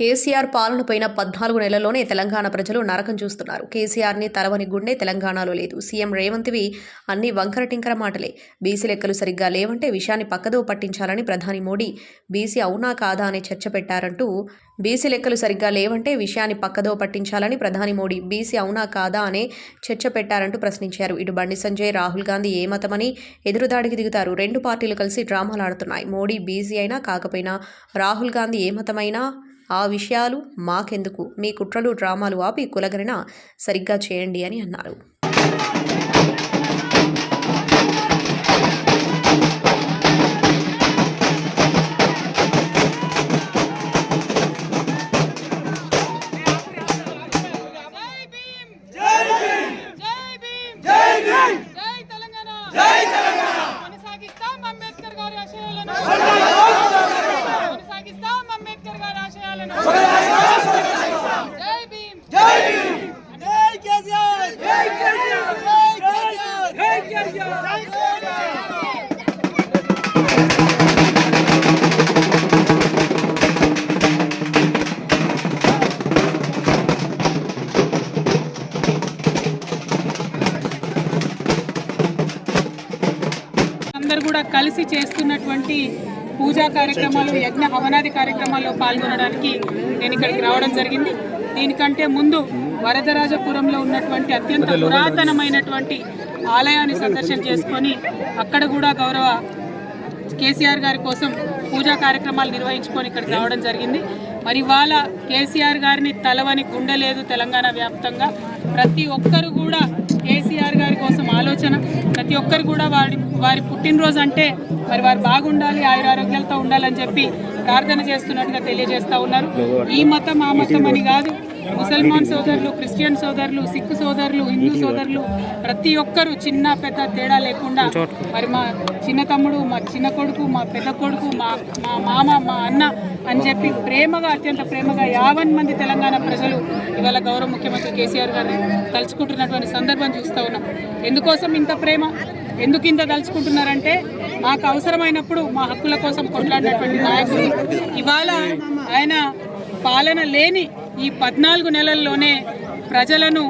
కేసీఆర్ పాలనపైన పద్నాలుగు నెలల్లోనే తెలంగాణ ప్రజలు నరకం చూస్తున్నారు. కేసీఆర్ని తలవని గుండె తెలంగాణలో లేదు. సీఎం రేవంత్వి అన్ని వంకర టింకర మాటలే. బీసీ లెక్కలు సరిగ్గా లేవంటే విషయాన్ని పక్కదో పట్టించాలని ప్రధాని మోడీ బీసీ అవునా కాదా అనే చర్చ పెట్టారంటూ బీసీ లెక్కలు సరిగ్గా లేవంటే విషయాన్ని పక్కదో పట్టించాలని ప్రధాని మోడీ బీసీ అవునా కాదా అనే చర్చ పెట్టారంటూ ప్రశ్నించారు. ఇటు బండి సంజయ్ రాహుల్ గాంధీ ఏ మతమని ఎదురుదాడికి దిగుతారు. రెండు పార్టీలు కలిసి డ్రామాలు ఆడుతున్నాయి. మోడీ బీసీ అయినా కాకపోయినా రాహుల్ గాంధీ ఏ మతమైనా ఆ విషయాలు మాకెందుకు? మీ కుట్రలు డ్రామాలు ఆపి కులగణన సరిగ్గా చేయండి అని అన్నారు. అందరూ కూడా కలిసి చేస్తున్నటువంటి పూజా కార్యక్రమాలు యజ్ఞ హవనాది కార్యక్రమాల్లో పాల్గొనడానికి నేను ఇక్కడికి రావడం జరిగింది. దీనికంటే ముందు వరదరాజపురంలో ఉన్నటువంటి అత్యంత పురాతనమైనటువంటి ఆలయాన్ని సందర్శన చేసుకొని అక్కడ కూడా గౌరవ కేసీఆర్ గారి కోసం పూజా కార్యక్రమాలు నిర్వహించుకొని ఇక్కడికి రావడం జరిగింది. మరి ఇవాళ కేసీఆర్ గారిని తలవని గుండె లేదు తెలంగాణ వ్యాప్తంగా. ప్రతి ఒక్కరు కూడా కేసీఆర్ అందరు కూడా వారి వారి పుట్టినరోజు అంటే మరి వారు బాగుండాలి ఆయురారోగ్యాలతో ఉండాలని చెప్పి ప్రార్థన చేస్తున్నట్టుగా తెలియజేస్తా ఉన్నారు. ఈ మతం ఆ మతం అని కాదు. ముసల్మాన్ సోదరులు క్రిస్టియన్ సోదరులు సిక్కు సోదరులు హిందూ సోదరులు ప్రతి ఒక్కరు చిన్న పెద్ద తేడా లేకుండా మరి మా చిన్న తమ్ముడు మా చిన్న కొడుకు మా పెద్ద కొడుకు మా మా మామ మా అన్న అని చెప్పి ప్రేమగా అత్యంత ప్రేమగా యావన్ మంది తెలంగాణ ప్రజలు ఇవాళ గౌరవ ముఖ్యమంత్రి కేసీఆర్ గారిని తలుచుకుంటున్నటువంటి సందర్భం చూస్తూ ఉన్నాం. ఎందుకోసం ఇంత ప్రేమ? ఎందుకు ఇంత తలుచుకుంటున్నారంటే మాకు అవసరమైనప్పుడు మా హక్కుల కోసం కొట్లాడినటువంటి నాయకుడు. ఇవాళ ఆయన పాలన లేని ఈ పద్నాలుగు నెలల్లోనే ప్రజలను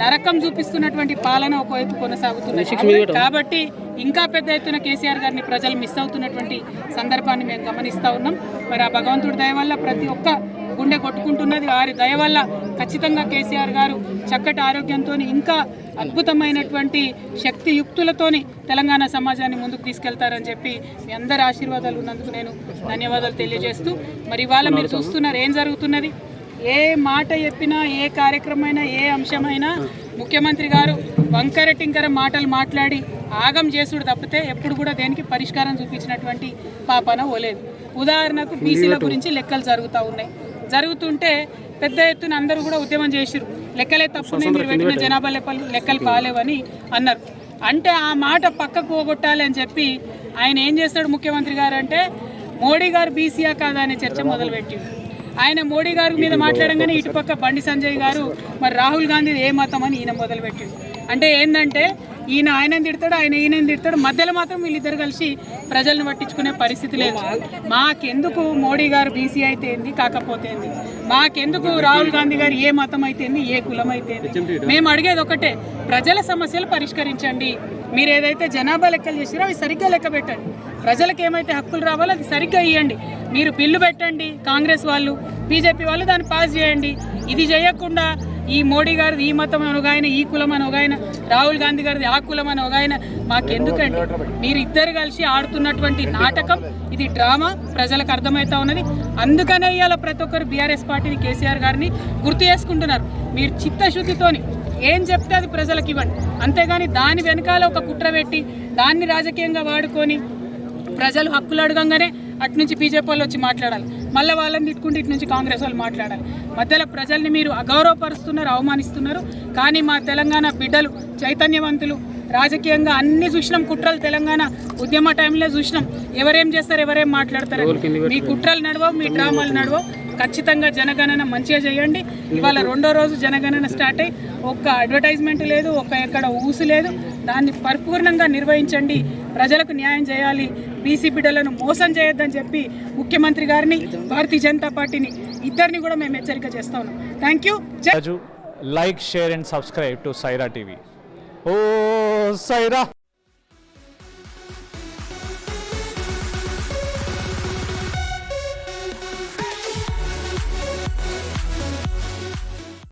నరకం చూపిస్తున్నటువంటి పాలన ఒకవైపు కొనసాగుతుంది కాబట్టి ఇంకా పెద్ద ఎత్తున కేసీఆర్ గారిని ప్రజలు మిస్ అవుతున్నటువంటి సందర్భాన్ని మేము గమనిస్తూ ఉన్నాం. మరి ఆ భగవంతుడి దయ వల్ల ప్రతి ఒక్క గుండె కొట్టుకుంటున్నది. వారి దయ వల్ల ఖచ్చితంగా కేసీఆర్ గారు చక్కటి ఆరోగ్యంతో ఇంకా అద్భుతమైనటువంటి శక్తి యుక్తులతోని తెలంగాణ సమాజాన్ని ముందుకు తీసుకెళ్తారని చెప్పి మీ అందరి ఆశీర్వాదాలు ఉన్నందుకు నేను ధన్యవాదాలు తెలియజేస్తూ మరి ఇవాళ మీరు చూస్తున్నారు ఏం జరుగుతున్నది? ఏ మాట చెప్పినా ఏ కార్యక్రమమైనా ఏ అంశమైనా ముఖ్యమంత్రి గారు వంకర టింకర మాటలు మాట్లాడి ఆగం చేసుడు తప్పితే ఎప్పుడు కూడా దేనికి పరిష్కారం చూపించినటువంటి పాపన ఓలేదు. ఉదాహరణకు బీసీల గురించి లెక్కలు జరుగుతూ ఉన్నాయి. జరుగుతుంటే పెద్ద ఎత్తున అందరూ కూడా ఉద్యమం చేసిరు లెక్కలే తప్పునే మీరు పెట్టిన జనాభా లెక్కలు లెక్కలు బాగాలేవని అన్నారు. అంటే ఆ మాట పక్కకు పోగొట్టాలి అని చెప్పి ఆయన ఏం చేస్తాడు ముఖ్యమంత్రి గారు అంటే మోడీ గారు బీసీయా కాదా అనే చర్చ మొదలుపెట్టిండు ఆయన మోడీ గారి మీద మాట్లాడంగానే ఇటుపక్క బండి సంజయ్ గారు మరి రాహుల్ గాంధీ ఏ మతం అని ఈయన మొదలుపెట్టిండు అంటే ఏంటంటే ఈయన ఆయన తిడతాడు ఆయన ఈయన తిడతాడు. మధ్యలో మాత్రం వీళ్ళిద్దరు కలిసి ప్రజలను పట్టించుకునే పరిస్థితి లేదు. మాకెందుకు మోడీ గారు బీసీ అయితే ఏంది కాకపోతే ఏంది? మాకెందుకు రాహుల్ గాంధీ గారు ఏ మతం అయితే ఏంది ఏ కులం అయితే మేము అడిగేది ఒకటే ప్రజల సమస్యలు పరిష్కరించండి. మీరు ఏదైతే జనాభా లెక్కలు చేసిరో అవి సరిగ్గా లెక్క పెట్టండి. ప్రజలకు ఏమైతే హక్కులు రావాలో అది సరిగ్గా ఇవ్వండి మీరు బిల్లు పెట్టండి కాంగ్రెస్ వాళ్ళు బీజేపీ వాళ్ళు దాన్ని పాస్ చేయండి. ఇది చేయకుండా ఈ మోడీ గారిది ఈ మతం అని ఒక ఆయన ఈ కులం అని ఒక ఆయన రాహుల్ గాంధీ గారిది ఆ కులం అని ఒక ఆయన. మాకెందుకండి? మీరు ఇద్దరు కలిసి ఆడుతున్నటువంటి నాటకం ఇది డ్రామా ప్రజలకు అర్థమవుతా ఉన్నది. అందుకనే ఇవాళ ప్రతి ఒక్కరు బీఆర్ఎస్ పార్టీని కేసీఆర్ గారిని గుర్తు చేసుకుంటున్నారు. మీరు చిత్తశుద్ధితోని ఏం చెప్తే అది ప్రజలకు ఇవ్వండి. అంతేగాని దాని వెనకాల ఒక కుట్ర పెట్టి దాన్ని రాజకీయంగా వాడుకొని ప్రజలు హక్కులు అడగంగానే అటు నుంచి బీజేపీ వాళ్ళు వచ్చి మాట్లాడాలి. మళ్ళీ వాళ్ళని తిట్టుకుంటే ఇటు నుంచి కాంగ్రెస్ వాళ్ళు మాట్లాడాలి. మధ్యలో ప్రజల్ని మీరు అగౌరవపరుస్తున్నారు అవమానిస్తున్నారు. కానీ మా తెలంగాణ బిడ్డలు చైతన్యవంతులు రాజకీయంగా అన్ని చూసినాం. కుట్రలు తెలంగాణ ఉద్యమ టైంలో చూసినాం. ఎవరేం చేస్తారు ఎవరేం మాట్లాడతారు మీ కుట్రలు నడవవు మీ డ్రామాలు నడవవు. ఖచ్చితంగా జనగణన మంచిగా చేయండి. ఇవాళ రెండో రోజు జనగణన స్టార్ట్ అయ్యి ఒక్క అడ్వర్టైజ్మెంట్ లేదు ఒక్క ఎక్కడ ఊసు లేదు. దాన్ని పరిపూర్ణంగా నిర్వహించండి. ప్రజలకు న్యాయం చేయాలి. బీసీ బిడ్డలను మోసం చేయొద్దని చెప్పి ముఖ్యమంత్రి గారిని భారతీయ జనతా పార్టీని ఇద్దరిని కూడా మేము హెచ్చరిక చేస్తా ఉన్నాం. Thank you like share and subscribe to Saira TV oh Sye Raa